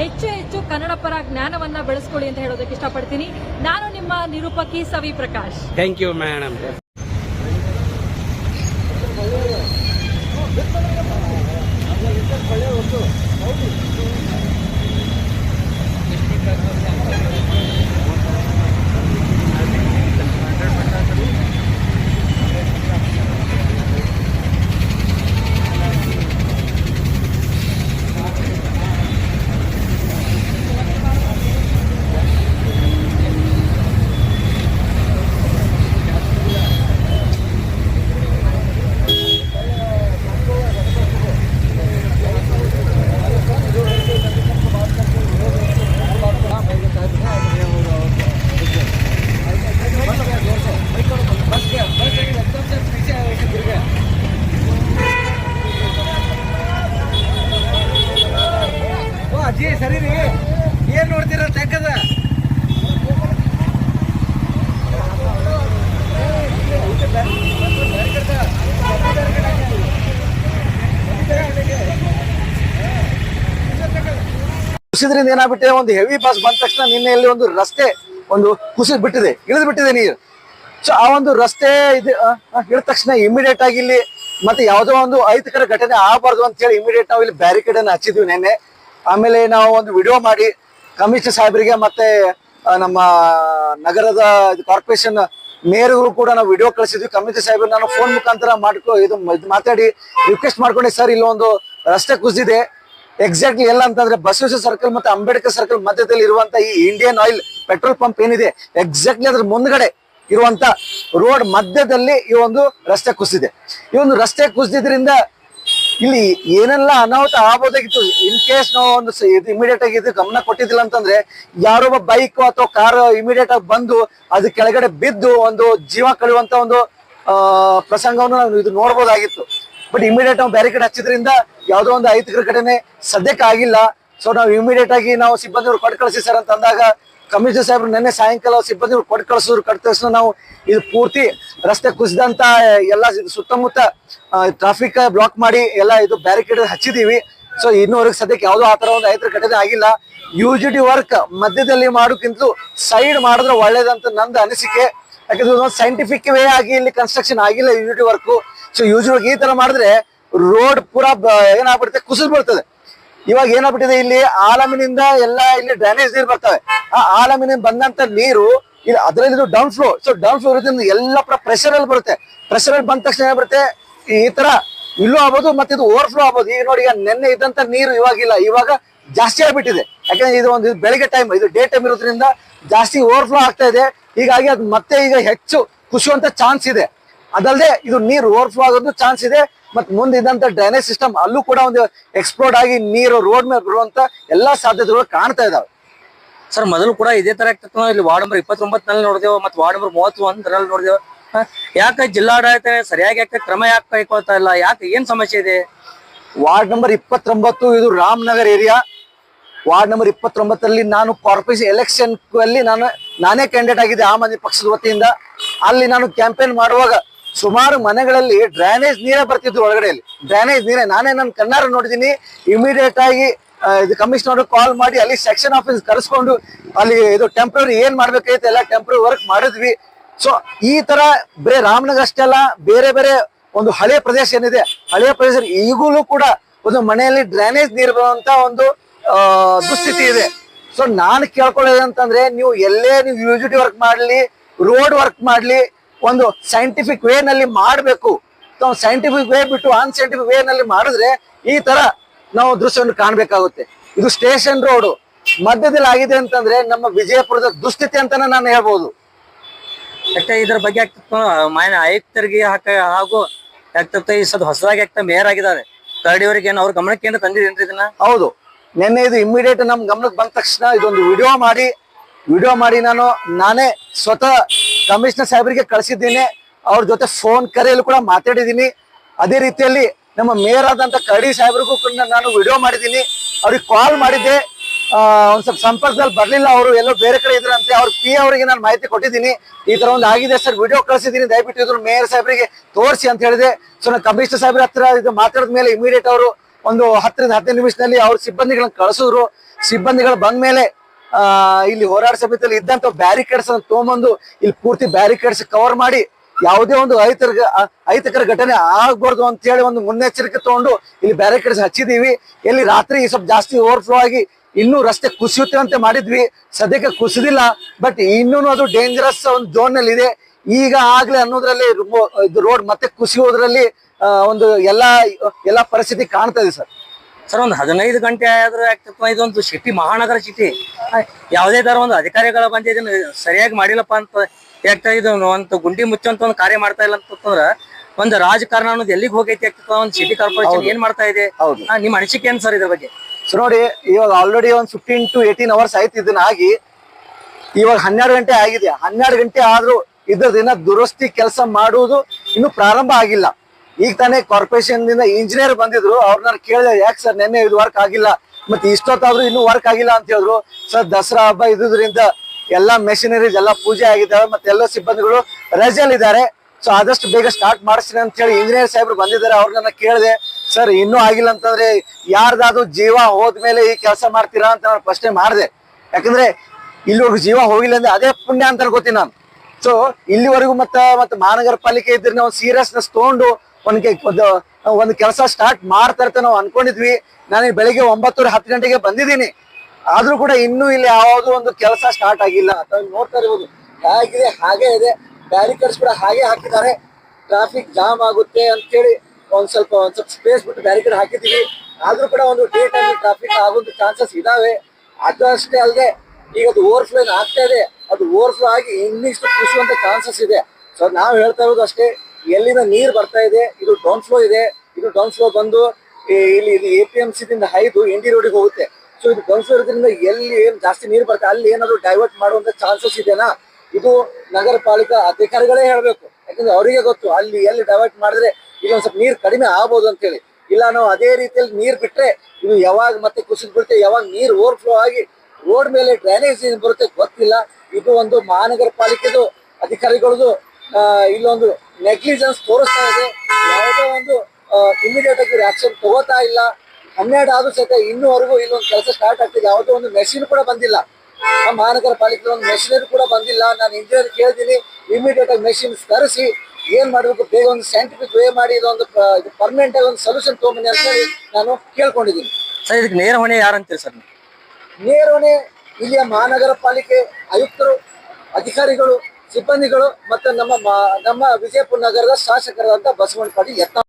ಹೆಚ್ಚು ಹೆಚ್ಚು ಕನ್ನಡ ಪರ ಜ್ಞಾನವನ್ನ ಬೆಳೆಸ್ಕೊಳ್ಳಿ ಅಂತ ಹೇಳೋದಕ್ಕೆ ಇಷ್ಟಪಡ್ತೀನಿ. ನಾನು ನಿಮ್ಮ ನಿರೂಪಕಿ Savi Prakash. Thank you madam ಕುಸಿದ್ರಿಂದ ಏನಾಗ್ಬಿಟ್ಟಿದೆ? ಒಂದು ಹೆವಿ ಬಸ್ ಬಂದ ತಕ್ಷಣ ನಿನ್ನೆ ಇಲ್ಲಿ ಒಂದು ರಸ್ತೆ, ಒಂದು ಕುಸಿದ್ ಬಿಟ್ಟಿದೆ. ಇಳಿದು ಬಿಟ್ಟಿದೆ ನೀರು. ಸೊ ಆ ಒಂದು ರಸ್ತೆ ಇದು ಇಳಿದ ತಕ್ಷಣ ಇಮಿಡಿಯೇಟ್ ಆಗಿ ಇಲ್ಲಿ ಮತ್ತೆ ಯಾವುದೋ ಒಂದು ಅಹಿತಕರ ಘಟನೆ ಆಗಬಾರ್ದು ಅಂತ ಹೇಳಿ ಇಮಿಡಿಯೇಟ್ ನಾವು ಇಲ್ಲಿ ಬ್ಯಾರಿಕೇಡ್ ಅನ್ನು ಹಚ್ಚಿದ್ವಿ ನಿನ್ನೆ. ಆಮೇಲೆ ನಾವು ಒಂದು ವಿಡಿಯೋ ಮಾಡಿ ಕಮಿಷನರ್ ಸಾಹೇಬರಿಗೆ ಮತ್ತೆ ನಮ್ಮ ನಗರದ ಕಾರ್ಪೊರೇಷನ್ ಮೇಯರ್ಗಳು ಕೂಡ ನಾವು ವಿಡಿಯೋ ಕಳಿಸಿದ್ವಿ. ಕಮಿಷನರ್ ಸಾಹೇಬ್ ನಾನು ಫೋನ್ ಮುಖಾಂತರ ಮಾಡ್ಕೊ ಇದು ಇದು ಮಾತಾಡಿ ರಿಕ್ವೆಸ್ಟ್ ಮಾಡ್ಕೊಂಡೆ, ಸರ್, ಇಲ್ಲೊಂದು ರಸ್ತೆ ಕುಸಿದಿದೆ. ಎಕ್ಸಾಕ್ಟ್ಲಿ ಎಲ್ಲ ಅಂತಂದ್ರೆ ಬಸವೇಶ್ವರ ಸರ್ಕಲ್ ಮತ್ತೆ ಅಂಬೇಡ್ಕರ್ ಸರ್ಕಲ್ ಮಧ್ಯದಲ್ಲಿ ಇರುವಂತ ಈ ಇಂಡಿಯನ್ ಆಯಿಲ್ ಪೆಟ್ರೋಲ್ ಪಂಪ್ ಏನಿದೆ ಎಕ್ಸಾಕ್ಟ್ಲಿ ಅದ್ರ ಮುಂದ್ಗಡೆ ಇರುವಂತ ರೋಡ್ ಮಧ್ಯದಲ್ಲಿ ಈ ಒಂದು ರಸ್ತೆ ಕುಸಿದೆ ಈ ಒಂದು ರಸ್ತೆ ಕುಸಿದ್ರಿಂದ ಇಲ್ಲಿ ಏನೆಲ್ಲ ಅನಾಹುತ ಆಗ್ಬೋದಾಗಿತ್ತು? ಇನ್ ಕೇಸ್ ನಾವು ಒಂದು ಇಮಿಡಿಯೇಟ್ ಆಗಿ ಇದು ಗಮನ ಕೊಟ್ಟಿದ್ದಿಲ್ಲ ಅಂತಂದ್ರೆ ಯಾರೊಬ್ಬ ಬೈಕ್ ಅಥವಾ ಕಾರ್ ಇಮಿಡಿಯೇಟ್ ಆಗಿ ಬಂದು ಅದು ಕೆಳಗಡೆ ಬಿದ್ದು ಒಂದು ಜೀವ ಕಳೆಯುವಂತ ಒಂದು ಪ್ರಸಂಗವನ್ನು ನಾವು ಇದು ನೋಡ್ಬೋದಾಗಿತ್ತು. ಬಟ್ ಇಮಿಡಿಯೇಟ್ ನಾವು ಬ್ಯಾರಿಕೇಡ್ ಹಚ್ಚಿದ್ರಿಂದ ಯಾವುದೋ ಒಂದು ಅಹಿತಕರ ಕಡೆನೆ ಸದ್ಯಕ್ಕೆ ಆಗಿಲ್ಲ. ಸೊ ನಾವು ಇಮಿಡಿಯೇಟ್ ಆಗಿ ನಾವು ಸಿಬ್ಬಂದಿಗಳು ಕೊಟ್ಟು ಕಳಿಸಿ ಸರ್ ಅಂತ ಅಂದಾಗ ಕಮಿಷನರ್ ಸಾಹೇಬ್ರು ನಿನ್ನೆ ಸಾಯಂಕಾಲ ಸಿಬ್ಬಂದಿಗಳು ಕೊಟ್ಟು ಕಳಿಸಿದ್ರು. ಕಟ್ಟ ತಕ್ಷಣ ನಾವು ಇದು ಪೂರ್ತಿ ರಸ್ತೆ ಕುಸಿದಂತ ಎಲ್ಲ ಸುತ್ತಮುತ್ತ ಟ್ರಾಫಿಕ್ ಬ್ಲಾಕ್ ಮಾಡಿ ಎಲ್ಲ ಇದು ಬ್ಯಾರಿಕೇಡ್ ಹಚ್ಚಿದೀವಿ. ಸೊ ಇನ್ನೂವರೆಗೆ ಸದ್ಯಕ್ಕೆ ಯಾವುದೋ ಆ ಥರ ಒಂದು ಐತರ ಘಟನೆ ಆಗಿಲ್ಲ. ಯು ಜಿ ಡಿ ವರ್ಕ್ ಮಧ್ಯದಲ್ಲಿ ಮಾಡೋಕ್ಕಿಂತಲೂ ಸೈಡ್ ಮಾಡಿದ್ರೆ ಒಳ್ಳೇದಂತ ನಂದು ಅನಿಸಿಕೆ. ಯಾಕಂದ್ರೆ ಒಂದು ಸೈಂಟಿಫಿಕ್ ವೇ ಆಗಿ ಇಲ್ಲಿ ಕನ್ಸ್ಟ್ರಕ್ಷನ್ ಆಗಿಲ್ಲ U G D work so usual ಈ ತರ ಮಾಡಿದ್ರೆ ರೋಡ್ ಪೂರಾ ಏನಾಗ್ಬಿಡುತ್ತೆ, ಕುಸಿದ್ ಬೀಳ್ತದೆ. ಇವಾಗ ಏನಾಗ್ಬಿಟ್ಟಿದೆ ಇಲ್ಲಿ? ಆಲಮಿನಿಂದ ಎಲ್ಲ ಇಲ್ಲಿ ಡ್ರೈನೇಜ್ ನೀರು ಬರ್ತವೆ. ಆ ಆಲಮಿನಿಂದ ಬಂದಂತ ನೀರು ಇಲ್ಲಿ ಅದರಲ್ಲಿ down flow so down flow ಇರೋದ್ರಿಂದ ಎಲ್ಲ ಪ್ರೆಷರ್ ಅಲ್ಲಿ ಬರುತ್ತೆ. ಪ್ರೆಷರ್ ಅಲ್ಲಿ ಬಂದ ತಕ್ಷಣ ಏನಾಗ್ಬಿಡುತ್ತೆ? ಈ ತರ ಇಲ್ಲೂ ಆಗ್ಬೋದು, ಮತ್ತೆ ಇದು ಓವರ್ ಫ್ಲೋ ಆಗ್ಬೋದು. ಈಗ ನೋಡಿ, ಈಗ ನೆನ್ನೆ ಇದ್ದಂತ ನೀರು ಇವಾಗಿಲ್ಲ. ಇವಾಗ ಜಾಸ್ತಿ ಆಗ್ಬಿಟ್ಟಿದೆ. ಯಾಕಂದ್ರೆ ಇದು ಒಂದು ಬೆಳಿಗ್ಗೆ ಟೈಮ್ ಇದು ಡೇ ಟೈಮ್ ಇರೋದ್ರಿಂದ ಜಾಸ್ತಿ ಓವರ್ ಫ್ಲೋ ಆಗ್ತಾ ಇದೆ. ಹೀಗಾಗಿ ಅದು ಮತ್ತೆ ಈಗ ಹೆಚ್ಚು ಕುಸಿಯುವಂತ ಚಾನ್ಸ್ ಇದೆ. ಅದಲ್ಲದೆ ಇದು ನೀರು ಓವರ್ ಫ್ಲೋ ಆಗೋದು ಚಾನ್ಸ್ ಇದೆ. ಮತ್ತೆ ಮುಂದೆ ಇದ್ದಂತ ಡ್ರೈನೇಜ್ ಸಿಸ್ಟಮ್ ಅಲ್ಲೂ ಕೂಡ ಒಂದು ಎಕ್ಸ್ಪ್ಲೋರ್ಡ್ ಆಗಿ ನೀರು ರೋಡ್ ಮೇಲೆ ಬರುವಂತ ಎಲ್ಲಾ ಸಾಧ್ಯತೆಗಳು ಕಾಣ್ತಾ ಇದಾವೆ. ಸರ್ ಮೊದಲು ಕೂಡ ಇದೇ ತರ ಆಗ್ತಿತ್ತು ಇಲ್ಲಿ ವಾರ್ಡ್ ನಂಬರ್ ಇಪ್ಪತ್ತೊಂಬತ್ತನಲ್ಲಿ ನೋಡಿದೆವು ಮತ್ತೆ ವಾರ್ಡ್ ನಂಬರ್ ಮೂವತ್ತೊಂದರಲ್ಲಿ ನೋಡಿದೆವು? ಯಾಕೆ ಜಿಲ್ಲಾಡಳಿತ ಸರಿಯಾಗಿ ಯಾಕೆ ಕ್ರಮ ಯಾಕೆ ಕೈಕೊಳ್ತಾ ಇಲ್ಲ? ಯಾಕೆ ಏನ್ ಸಮಸ್ಯೆ ಇದೆ? ವಾರ್ಡ್ ನಂಬರ್ ಇಪ್ಪತ್ತೊಂಬತ್ತು ಇದು ರಾಮನಗರ್ ಏರಿಯಾ ವಾರ್ಡ್ ನಂಬರ್ ಇಪ್ಪತ್ತೊಂಬತ್ತರಲ್ಲಿ ನಾನು ಕಾರ್ಪೊರೇಷನ್ ಎಲೆಕ್ಷನ್ ಅಲ್ಲಿ ನಾನು ನಾನೇ ಕ್ಯಾಂಡಿಡೇಟ್ ಆಗಿದ್ದೆ ಆಮ್ ಆದ್ಮಿ ಪಕ್ಷದ ವತಿಯಿಂದ. ಅಲ್ಲಿ ನಾನು ಕ್ಯಾಂಪೇನ್ ಮಾಡುವಾಗ ಸುಮಾರು ಮನೆಗಳಲ್ಲಿ ಡ್ರೈನೇಜ್ ನೀರೇ ಬರ್ತಿದ್ರು ಒಳಗಡೆಯಲ್ಲಿ. ಡ್ರೈನೇಜ್ ನೀರೇ. ನಾನೇ ನನ್ನ ಕಣ್ಣಾರ ನೋಡಿದ್ದೀನಿ ಇಮಿಡಿಯೇಟ್ ಆಗಿ ಇದು ಕಮಿಷನರ್ ಕಾಲ್ ಮಾಡಿ ಅಲ್ಲಿ ಸೆಕ್ಷನ್ ಆಫೀಸ್ ಕರೆಸ್ಕೊಂಡು ಅಲ್ಲಿ ಇದು ಟೆಂಪ್ರರಿ ಏನ್ ಮಾಡ್ಬೇಕಾಯ್ತು ಎಲ್ಲ ಟೆಂಪ್ರರಿ ವರ್ಕ್ ಮಾಡಿದ್ವಿ. ಸೊ ಈ ತರ ಬರೇ ರಾಮನಗರ ಅಷ್ಟೇ ಅಲ್ಲ, ಬೇರೆ ಬೇರೆ ಒಂದು ಹಳೆಯ ಪ್ರದೇಶ ಏನಿದೆ ಹಳೆಯ ಪ್ರದೇಶ ಈಗಲೂ ಕೂಡ ಒಂದು ಮನೆಯಲ್ಲಿ ಡ್ರೈನೇಜ್ ನೀರು ಬರುವಂತ ಒಂದು ದುಸ್ಥಿತಿ ಇದೆ. ಸೊ ನಾನು ಕೇಳ್ಕೊಳ್ಳೋದಂತಂದ್ರೆ ನೀವು ಎಲ್ಲೇ ನೀವು ಯೂಜಿಟಿ ವರ್ಕ್ ಮಾಡ್ಲಿ ರೋಡ್ ವರ್ಕ್ ಮಾಡ್ಲಿ ಒಂದು ಸೈಂಟಿಫಿಕ್ ವೇ ನಲ್ಲಿ ಮಾಡಬೇಕು. ಸೈಂಟಿಫಿಕ್ ವೇ ಬಿಟ್ಟು ಅನ್ಸೈಂಟಿಫಿಕ್ ವೇ ನಲ್ಲಿ ಮಾಡಿದ್ರೆ ಈ ತರ ನಾವು ದೃಶ್ಯವನ್ನು ಕಾಣಬೇಕಾಗುತ್ತೆ. ಇದು ಸ್ಟೇಷನ್ ರೋಡ್ ಮಧ್ಯದಲ್ಲಿ ಆಗಿದೆ ಅಂತಂದ್ರೆ ನಮ್ಮ ವಿಜಯಪುರದ ದುಸ್ಥಿತಿ ಅಂತಾನೆ ನಾನು ಹೇಳ್ಬೋದು. ಯಾಕೆ ಇದ್ರ ಬಗ್ಗೆ ಮಾನ್ಯ ಆಯುಕ್ತರಿಗೆ ಹಾಕ ಹಾಗೂ ಯಾಕೆ ಈ ಸದ್ ಹೊಸದಾಗಿ ಆಗ್ತಾ ಮೇಯರ್ ಆಗಿದ್ದಾರೆ. ಕರಡಿಯವರಿಗೆ ಏನು ಅವ್ರ ಗಮನಕ್ಕೆ ಏನು ತಂದಿದ್ದೇನ್ರಿ ಇದನ್ನ? ಹೌದು. ನಿನ್ನೆ ಇದು ಇಮಿಡಿಯೇಟ್ ನಮ್ ಗಮನಕ್ಕೆ ಬಂದ ತಕ್ಷಣ ಇದೊಂದು ವಿಡಿಯೋ ಮಾಡಿ ವಿಡಿಯೋ ಮಾಡಿ ನಾನು ನಾನೇ ಸ್ವತಃ ಕಮಿಷನರ್ ಸಾಹೇಬರಿಗೆ ಕಳಿಸಿದ್ದೀನಿ. ಅವ್ರ ಜೊತೆ ಫೋನ್ ಕರೆಯಲ್ಲೂ ಕೂಡ ಮಾತಾಡಿದ್ದೀನಿ. ಅದೇ ರೀತಿಯಲ್ಲಿ ನಮ್ಮ ಮೇಯರ್ ಆದಂತ ಕರಡಿ ಸಾಹೇಬ್ರಿಗೂ ಕೂಡ ನಾನು ವಿಡಿಯೋ ಮಾಡಿದ್ದೀನಿ. ಅವ್ರಿಗೆ ಕಾಲ್ ಮಾಡಿದ್ದೆ. ಒಂದ್ ಸ್ವಲ್ಪ ಸಂಪರ್ಕದಲ್ಲಿ ಬರ್ಲಿಲ್ಲ ಅವರು, ಎಲ್ಲೋ ಬೇರೆ ಕಡೆ ಇದ್ರಂತೆ ಅವ್ರ ಪಿ ಅವರಿಗೆ ನಾನು ಮಾಹಿತಿ ಕೊಟ್ಟಿದ್ದೀನಿ. ಈ ತರ ಒಂದು ಆಗಿದೆ ಸರ್ ವಿಡಿಯೋ ಕಳಿಸಿದ್ದೀನಿ. ದಯವಿಟ್ಟು ಇದ್ರ ಮೇಯರ್ ಸಾಹೇಬರಿಗೆ ತೋರಿಸಿ ಅಂತ ಹೇಳಿದೆ. ಸೊ ನಾನು ಕಮಿಷನರ್ ಸಾಹೇಬ್ರ ಹತ್ರ ಇದು ಮಾತಾಡಿದ ಮೇಲೆ ಇಮಿಡಿಯೇಟ್ ಅವರು ಒಂದು ಹತ್ತರಿಂದ ಹದಿನೈದು ನಿಮಿಷದಲ್ಲಿ ಅವ್ರ ಸಿಬ್ಬಂದಿಗಳನ್ನ ಕಳಿಸಿದ್ರು. ಸಿಬ್ಬಂದಿಗಳು ಬಂದ ಮೇಲೆ ಆ, ಇಲ್ಲಿ ಹೋರಾಟ ಸಮಿತಿಯಲ್ಲಿ ಇದ್ದಂತ ಬ್ಯಾರಿಕೇಡ್ಸ್ ಅನ್ನು ತಗೊಂಬಂದು ಇಲ್ಲಿ ಪೂರ್ತಿ ಬ್ಯಾರಿಕೇಡ್ಸ್ ಕವರ್ ಮಾಡಿ ಯಾವುದೇ ಒಂದು ಅಹಿತರ ಐತಕರ ಘಟನೆ ಆಗ್ಬಾರ್ದು ಅಂತ ಹೇಳಿ ಒಂದು ಮುನ್ನೆಚ್ಚರಿಕೆ ತಗೊಂಡು ಇಲ್ಲಿ ಬ್ಯಾರಿಕೇಡ್ಸ್ ಹಚ್ಚಿದೀವಿ. ಇಲ್ಲಿ ರಾತ್ರಿ ಈ ಸ್ವಲ್ಪ ಜಾಸ್ತಿ ಓವರ್ಫ್ಲೋ ಆಗಿ ಇನ್ನೂ ರಸ್ತೆ ಕುಸಿಯುತ್ತೆ ಅಂತ ಮಾಡಿದ್ವಿ. ಸದ್ಯಕ್ಕೆ ಕುಸಿದಿಲ್ಲ. ಬಟ್ ಇನ್ನೂ ಅದು ಡೇಂಜರಸ್ ಒಂದು ಝೋನ್ನಲ್ಲಿ ಇದೆ. ಈಗ ಆಗ್ಲೇ ಅನ್ನೋದ್ರಲ್ಲಿ ರೋಡ್ ಮತ್ತೆ ಕುಸಿಯೋದ್ರಲ್ಲಿ ಒಂದು ಎಲ್ಲಾ ಎಲ್ಲಾ ಪರಿಸ್ಥಿತಿ ಕಾಣ್ತಾ ಇದೆ ಸರ್. ಸರ್ ಒಂದು ಹದಿನೈದು ಗಂಟೆ ಆದ್ರೆ ಆಗ್ತಪ್ಪ ಇದೊಂದು ಸಿಟಿ ಮಹಾನಗರ ಸಿಟಿ ಯಾವುದೇ ತರ ಒಂದು ಅಧಿಕಾರಿಗಳ ಬಂದು ಇದನ್ನ ಸರಿಯಾಗಿ ಮಾಡಿಲ್ಲಪ್ಪ ಅಂತ ಯಾಕೆ ಇದು ಒಂದು ಗುಂಡಿ ಮುಚ್ಚಂತ ಒಂದು ಕಾರ್ಯ ಮಾಡ್ತಾ ಇಲ್ಲ ಅಂತಂದ್ರ ಒಂದು ರಾಜಕಾರಣ ಅನ್ನೋದು ಎಲ್ಲಿಗೆ ಹೋಗೈತಿ ಆಗ್ತಪ್ಪ ಒಂದು ಸಿಟಿ ಕಾರ್ಪೊರೇಷನ್ ಏನ್ ಮಾಡ್ತಾ ಇದೆ? ನಿಮ್ ಅನಿಸಿಕೆ ಏನ್ ಸರ್ ಇದ್ರ ಬಗ್ಗೆ? ಸೊ ನೋಡಿ ಇವಾಗ ಆಲ್ರೆಡಿ ಒಂದು ಫಿಫ್ಟೀನ್ ಟು ಏಯ್ಟೀನ್ ಅವರ್ಸ್ ಆಯ್ತು ಇದನ್ನ ಆಗಿ. ಇವಾಗ ಹನ್ನೆರಡು ಗಂಟೆ ಆಗಿದೆ. ಹನ್ನೆರಡು ಗಂಟೆ ಆದ್ರೂ ಇದ್ರ ದಿನ ದುರಸ್ತಿ ಕೆಲಸ ಮಾಡುವುದು ಇನ್ನು ಪ್ರಾರಂಭ ಆಗಿಲ್ಲ. ಈಗ ತಾನೇ ಕಾರ್ಪೊರೇಷನ್ ದಿಂದ ಇಂಜಿನಿಯರ್ ಬಂದಿದ್ರು. ಅವ್ರನ್ನ ಕೇಳಿದೆ, ಯಾಕೆ ಸರ್ ನಿನ್ನೆ ಇದು ವರ್ಕ್ ಆಗಿಲ್ಲ? ಮತ್ತೆ ಇಷ್ಟೊತ್ತಾದ್ರೂ ಇನ್ನೂ ವರ್ಕ್ ಆಗಿಲ್ಲ ಅಂತ ಹೇಳಿದ್ರು. ಸರ್ ದಸರಾ ಹಬ್ಬ ಇದ್ರಿಂದ ಎಲ್ಲಾ ಮೆಷಿನರೀಸ್ ಎಲ್ಲ ಪೂಜೆ ಆಗಿದ್ದಾವೆ. ಮತ್ತೆ ಎಲ್ಲ ಸಿಬ್ಬಂದಿಗಳು ರಜೆಯಲ್ಲಿದ್ದಾರೆ ಸೊ ಆದಷ್ಟು ಬೇಗ ಸ್ಟಾರ್ಟ್ ಮಾಡಿಸ್ತೀನಿ ಅಂತ ಹೇಳಿ ಇಂಜಿನಿಯರ್ ಸಾಹೇಬ್ರು ಬಂದಿದ್ದಾರೆ. ಅವ್ರನ್ನ ಕೇಳಿದೆ ಸರ್ ಇನ್ನೂ ಆಗಿಲ್ಲ ಅಂತಂದ್ರೆ ಯಾರ್ದಾದ್ರು ಜೀವ ಹೋದ್ಮೇಲೆ ಈ ಕೆಲಸ ಮಾಡ್ತೀರಾ? ಅಂತ ನಾನು ಪ್ರಶ್ನೆ ಮಾಡಿದೆ. ಯಾಕಂದ್ರೆ ಇಲ್ಲಿವರೆಗೂ ಜೀವ ಹೋಗಿಲ್ಲ ಅಂದ್ರೆ ಅದೇ ಪುಣ್ಯ ಅಂತ ಅನ್ಕೋತೀನಿ ನಾನು. ಸೊ ಇಲ್ಲಿವರೆಗೂ ಮತ್ತ, ಮತ್ತೆ ಮಹಾನಗರ ಪಾಲಿಕೆ ಇದ್ರೆ ನಾವು ಸೀರಿಯಸ್ನೆಸ್ ತಗೊಂಡು ಒಂದ್ ಒಂದು ಕೆಲಸ ಸ್ಟಾರ್ಟ್ ಮಾಡ್ತಾ ನಾವು ಅನ್ಕೊಂಡಿದ್ವಿ. ನಾನು ಬೆಳಿಗ್ಗೆ ಒಂಬತ್ತುವರೆ ಹತ್ತು ಗಂಟೆಗೆ ಬಂದಿದ್ದೀನಿ. ಆದ್ರೂ ಕೂಡ ಇನ್ನೂ ಇಲ್ಲಿ ಯಾವುದೋ ಒಂದು ಕೆಲಸ ಸ್ಟಾರ್ಟ್ ಆಗಿಲ್ಲ ಅಂತ ನೋಡ್ತಾ ಇರ್ಬೋದು. ಹೇಗಿದೆ? ಹಾಗೆ ಇದೆ. ಬ್ಯಾರಿಕೇಡ್ಸ್ ಕೂಡ ಹಾಗೆ ಹಾಕಿದ್ದಾರೆ. ಟ್ರಾಫಿಕ್ ಜಾಮ್ ಆಗುತ್ತೆ ಅಂತೇಳಿ ಒಂದ್ ಸ್ವಲ್ಪ ಒಂದ್ ಸ್ವಲ್ಪ ಸ್ಪೇಸ್ ಬಿಟ್ಟು ಬ್ಯಾರಿಕೇಡ್ ಹಾಕಿದೀವಿ ಆದ್ರೂ ಕೂಡ ಒಂದು ಡೇ ಟೈಮ್ ಟ್ರಾಫಿಕ್ ಆಗುವಂತ ಚಾನ್ಸಸ್ ಇದಾವೆ. ಅದು ಅಷ್ಟೇ ಅಲ್ಲದೆ ಈಗ ಅದು ಓವರ್ ಫ್ಲೋ ಆಗ್ತಾ ಇದೆ? ಅದು ಓವರ್ಫ್ಲೋ ಆಗಿ ಇನ್ನಿಷ್ಟು ಕುಸಿಯುವಂತ ಚಾನ್ಸಸ್ ಇದೆ. ಸೊ ನಾವು ಹೇಳ್ತಾ ಇರೋದು ಅಷ್ಟೇ. ಎಲ್ಲಿಂದ ನೀರು ಬರ್ತಾ ಇದೆ, ಇದು ಡೌನ್ ಫ್ಲೋ ಇದೆ, ಇದು ಡೌನ್ ಫ್ಲೋ ಬಂದು ಇಲ್ಲಿ ಇದು ಎ ಪಿ ಎಂ ಸಿ ದಿಂದ ಹೈದು ಡಿ ರೋಡಿಗೆ ಹೋಗುತ್ತೆ. ಸೊ ಇದು ಡೌನ್ ಫ್ಲೋ ಇರೋದ್ರಿಂದ ಎಲ್ಲಿ ಏನ್ ಜಾಸ್ತಿ ನೀರು ಬರುತ್ತೆ ಅಲ್ಲಿ ಏನಾದ್ರು ಡೈವರ್ಟ್ ಮಾಡುವಂತ ಚಾನ್ಸಸ್ ಇದೆನಾ? ಇದು ನಗರ ಪಾಲಿಕಾ ಅಧಿಕಾರಿಗಳೇ ಹೇಳಬೇಕು. ಯಾಕಂದ್ರೆ ಅವರಿಗೆ ಗೊತ್ತು, ಅಲ್ಲಿ ಎಲ್ಲಿ ಡೈವರ್ಟ್ ಮಾಡಿದ್ರೆ ಇಲ್ಲೊಂದ್ ಸ್ವಲ್ಪ ನೀರು ಕಡಿಮೆ ಆಗ್ಬೋದು ಅಂತೇಳಿ. ಇಲ್ಲ, ನಾವು ಅದೇ ರೀತಿಯಲ್ಲಿ ನೀರು ಬಿಟ್ರೆ ಇದು ಯಾವಾಗ ಮತ್ತೆ ಕುಸಿದ್ ಬಿಡುತ್ತೆ, ಯಾವಾಗ ನೀರು ಓವರ್ ಫ್ಲೋ ಆಗಿ ರೋಡ್ ಮೇಲೆ ಡ್ರೈನೇಜ್ ಬರುತ್ತೆ ಗೊತ್ತಿಲ್ಲ. ಇದು ಒಂದು ಮಹಾನಗರ ಪಾಲಿಕೆದು ಅಧಿಕಾರಿಗಳದು ಇಲ್ಲೊಂದು ನೆಗ್ಲಿಜೆನ್ಸ್ ತೋರಿಸ್ತಾ ಇದೆ. ಯಾವುದೋ ಒಂದು ಇಮಿಡಿಯೇಟ್ ಆಗಿ ರಿಯಾಕ್ಷನ್ ತಗೋತಾ ಇಲ್ಲ. ಹನ್ನೆರಡು ಆದ್ರೂ ಸಹಿತ ಇನ್ನೂವರೆಗೂ ಇಲ್ಲೊಂದು ಕೆಲಸ ಸ್ಟಾರ್ಟ್ ಆಗ್ತಿದೆ. ಯಾವುದೋ ಒಂದು ಮೆಷಿನ್ ಕೂಡ ಬಂದಿಲ್ಲ. ನಮ್ಮ ಮಹಾನಗರ ಪಾಲಿಕೆ ಒಂದು ಮೆಷಿನರಿ ಕೂಡ ಬಂದಿಲ್ಲ. ನಾನು ಇಂಜಿನಿಯರ್ ಕೇಳ್ತೀನಿ ಇಮಿಡಿಯೇಟ್ ಆಗಿ ಮೆಷಿನ್ಸ್ ತರಿಸಿ. ಏನ್ ಮಾಡಬೇಕು? ಬೇಗ ಒಂದು ಸೈಂಟಿಫಿಕ್ ವೇ ಮಾಡಿ ಇದೊಂದು ಪರ್ಮನೆಂಟ್ ಆಗಿ ಒಂದು ಸೊಲ್ಯೂಷನ್ ತಗೊಂಬನ್ನಿ ಅಂತ ಹೇಳಿ ನಾನು ಕೇಳ್ಕೊಂಡಿದ್ದೀನಿ. ಸರ್ ಇದಕ್ಕೆ ನೇರ ಹೊಣೆ ಯಾರು ಅಂತೀರಿ ಸರ್? ನೇರ ಹೊಣೆ ಇಲ್ಲಿಯ ಮಹಾನಗರ ಪಾಲಿಕೆ ಆಯುಕ್ತರು ಅಧಿಕಾರಿಗಳು ಸಿಬ್ಬಂದಿಗಳು ಮತ್ತು ನಮ್ಮ ನಮ್ಮ ವಿಜಯಪುರ ನಗರದ ಶಾಸಕರಾದಂತ ಬಸವಣ್ಣ ಪಾಟೀಲ್ ಯತ್ನ